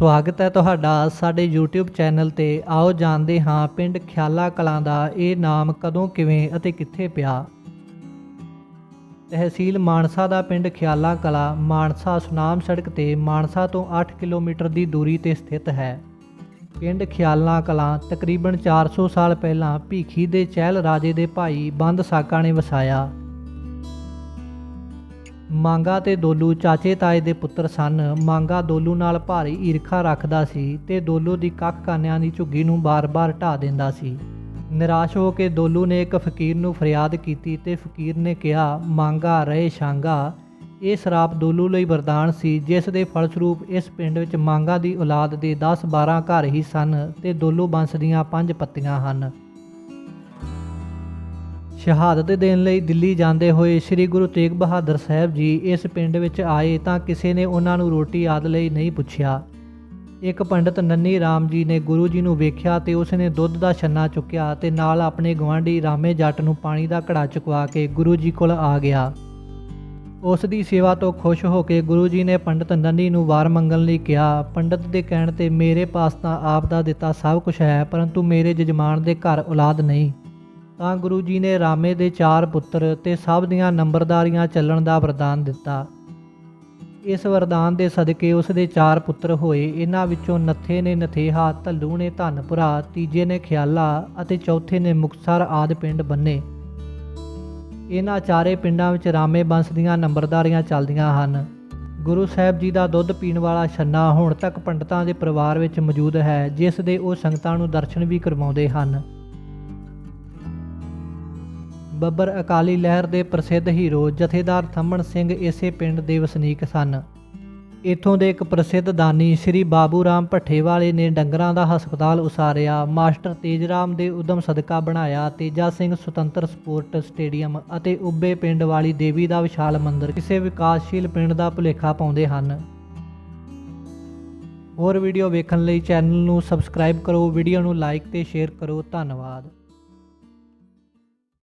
ਸਵਾਗਤ ਹੈ ਤੁਹਾਡਾ ਸਾਡੇ YouTube ਚੈਨਲ ਤੇ। ਆਓ ਜਾਣਦੇ ਹਾਂ ਪਿੰਡ ਖਿਆਲਾ ਕਲਾਂ ਦਾ ਇਹ ਨਾਮ ਕਦੋਂ, ਕਿਵੇਂ ਅਤੇ ਕਿੱਥੇ ਪਿਆ। ਤਹਿਸੀਲ ਮਾਨਸਾ ਦਾ ਪਿੰਡ ਖਿਆਲਾ ਕਲਾ। ਮਾਨਸਾ ਸੁਨਾਮ ਸੜਕ ਤੇ ਮਾਨਸਾ ਤੋਂ 8 ਕਿਲੋਮੀਟਰ ਦੀ ਦੂਰੀ ਤੇ ਸਥਿਤ ਹੈ। ਪਿੰਡ ਖਿਆਲਾ ਕਲਾਂ ਤਕਰੀਬਨ 400 ਸਾਲ ਪਹਿਲਾਂ ਭੀਖੀ ਦੇ ਚਹਿਲ ਰਾਜੇ ਦੇ ਭਾਈ ਬੰਦ ਸਾਕਾ ਨੇ ਵਸਾਇਆ। ਮੰਗਾ ਤੇ ਦੋਲੂ ਚਾਚੇ ਤਾਏ ਦੇ ਪੁੱਤਰ ਸਨ। ਮੰਗਾ ਦੋਲੂ ਨਾਲ ਭਾਰੀ ਈਰਖਾ ਰੱਖਦਾ ਸੀ ਤੇ ਦੋਲੂ ਦੀ ਕੱਖ ਕਾਨਿਆਂ ਦੀ ਝੁੱਗੀ ਨੂੰ ਬਾਰ-ਬਾਰ ਢਾ ਦਿੰਦਾ ਸੀ। ਨਿਰਾਸ਼ ਹੋ ਕੇ ਦੋਲੂ ਨੇ ਇੱਕ ਫਕੀਰ ਨੂੰ ਫਰਿਆਦ ਕੀਤੀ ਤੇ ਫਕੀਰ ਨੇ ਕਿਹਾ, ਮੰਗਾ, ਰਹੇ ਸ਼ਾਂਗਾ। ਇਹ ਸ਼ਰਾਪ ਦੋਲੂ ਲਈ ਵਰਦਾਨ ਸੀ, ਜਿਸ ਦੇ ਫਲਸਰੂਪ ਇਸ ਪਿੰਡ ਵਿੱਚ ਮੰਗਾ ਦੀ ਔਲਾਦ ਦੇ 10-12 ਘਰ ਹੀ ਸਨ ਤੇ ਦੋਲੂ ਬੰਸ ਦੀਆਂ ਪੰਜ ਪੱਤੀਆਂ ਹਨ। ਸ਼ਹਾਦਤ ਦੇਣ ਲਈ ਦਿੱਲੀ ਜਾਂਦੇ ਹੋਏ ਸ੍ਰੀ ਗੁਰੂ ਤੇਗ ਬਹਾਦਰ ਸਾਹਿਬ ਜੀ ਇਸ ਪਿੰਡ ਵਿੱਚ ਆਏ ਤਾਂ ਕਿਸੇ ਨੇ ਉਹਨਾਂ ਨੂੰ ਰੋਟੀ ਆਦ ਲਈ ਨਹੀਂ ਪੁੱਛਿਆ। ਇੱਕ ਪੰਡਤ ਨੰਨੀ ਰਾਮ ਜੀ ਨੇ ਗੁਰੂ ਜੀ ਨੂੰ ਵੇਖਿਆ ਤੇ ਉਸ ਨੇ ਦੁੱਧ ਦਾ ਛੰਨਾ ਚੁੱਕਿਆ ਤੇ ਨਾਲ ਆਪਣੇ ਗਵਾਂਢੀ ਰਾਮੇ ਜੱਟ ਨੂੰ ਪਾਣੀ ਦਾ ਘੜਾ ਚੁਕਵਾ ਕੇ ਗੁਰੂ ਜੀ ਕੋਲ ਆ ਗਿਆ। ਉਸ ਦੀ ਸੇਵਾ ਤੋਂ ਖੁਸ਼ ਹੋ ਕੇ ਗੁਰੂ ਜੀ ਨੇ ਪੰਡਤ ਨੰਨੀ ਨੂੰ ਵਾਰ ਮੰਗਣ ਲਈ ਕਿਹਾ, ਪੰਡਤ ਦੇ ਕਹਿਣ ਤੇ ਮੇਰੇ ਪਾਸ ਤਾਂ ਆਪ ਦਾ ਦਿੱਤਾ ਸਭ ਕੁਝ ਹੈ, ਪਰੰਤੂ ਮੇਰੇ ਜਜਮਾਨ ਦੇ ਘਰ ਔਲਾਦ ਨਹੀਂ। ਤਾਂ ਗੁਰੂ ਜੀ ਨੇ ਰਾਮੇ ਦੇ ਚਾਰ ਪੁੱਤਰ ਤੇ ਸਭ ਦੀਆਂ ਨੰਬਰਦਾਰੀਆਂ ਚੱਲਣ ਦਾ ਵਰਦਾਨ ਦਿੱਤਾ। ਇਸ ਵਰਦਾਨ ਦੇ ਸਦਕੇ ਉਸ ਦੇ ਚਾਰ ਪੁੱਤਰ ਹੋਏ। ਇਹਨਾਂ ਵਿੱਚੋਂ ਨੱਥੇ ਨੇ ਨਥੇਹਾ, ਧੱਲੂ ਨੇ ਧਨਪੁਰਾ, ਤੀਜੇ ਨੇ ਖਿਆਲਾ ਅਤੇ ਚੌਥੇ ਨੇ ਮੁਕਤਸਰ ਆਦ ਪਿੰਡ ਬੰਨੇ। ਇਹਨਾਂ ਚਾਰੇ ਪਿੰਡਾਂ ਵਿੱਚ ਰਾਮੇ ਬੰਸ ਦੀਆਂ ਨੰਬਰਦਾਰੀਆਂ ਚੱਲਦੀਆਂ ਹਨ। ਗੁਰੂ ਸਾਹਿਬ ਜੀ ਦਾ ਦੁੱਧ ਪੀਣ ਵਾਲਾ ਛੰਨਾ ਹੁਣ ਤੱਕ ਪੰਡਤਾਂ ਦੇ ਪਰਿਵਾਰ ਵਿੱਚ ਮੌਜੂਦ ਹੈ, ਜਿਸ ਦੇ ਉਹ ਸੰਗਤਾਂ ਨੂੰ ਦਰਸ਼ਨ ਵੀ ਕਰਵਾਉਂਦੇ ਹਨ। ਬੱਬਰ ਅਕਾਲੀ ਲਹਿਰ ਦੇ ਪ੍ਰਸਿੱਧ ਹੀਰੋ ਜਥੇਦਾਰ ਥੰਮਣ ਸਿੰਘ ਇਸੇ ਪਿੰਡ ਦੇ ਵਸਨੀਕ ਸਨ। ਇਥੋਂ ਦੇ ਇੱਕ ਪ੍ਰਸਿੱਧ ਦਾਨੀ ਸ੍ਰੀ ਬਾਬੂ ਰਾਮ ਭੱਠੇਵਾਲੇ ਨੇ ਡੰਗਰਾਂ ਦਾ ਹਸਪਤਾਲ ਉਸਾਰਿਆ, ਮਾਸਟਰ ਤੇਜਰਾਮ ਦੇ ਉਦਮ ਸਦਕਾ ਬਣਾਇਆ, ਤੇਜਾ ਸਿੰਘ ਸੁਤੰਤਰ ਸਪੋਰਟ ਸਟੇਡੀਅਮ ਅਤੇ ਉੱਬੇ ਪਿੰਡ ਵਾਲੀ ਦੇਵੀ ਦਾ ਵਿਸ਼ਾਲ ਮੰਦਿਰ ਕਿਸੇ ਵਿਕਾਸਸ਼ੀਲ ਪਿੰਡ ਦਾ ਭੁਲੇਖਾ ਪਾਉਂਦੇ ਹਨ। ਹੋਰ ਵੀਡੀਓ ਵੇਖਣ ਲਈ ਚੈਨਲ ਨੂੰ ਸਬਸਕ੍ਰਾਈਬ ਕਰੋ, ਵੀਡੀਓ ਨੂੰ ਲਾਈਕ ਤੇ ਸ਼ੇਅਰ ਕਰੋ, ਧੰਨਵਾਦ।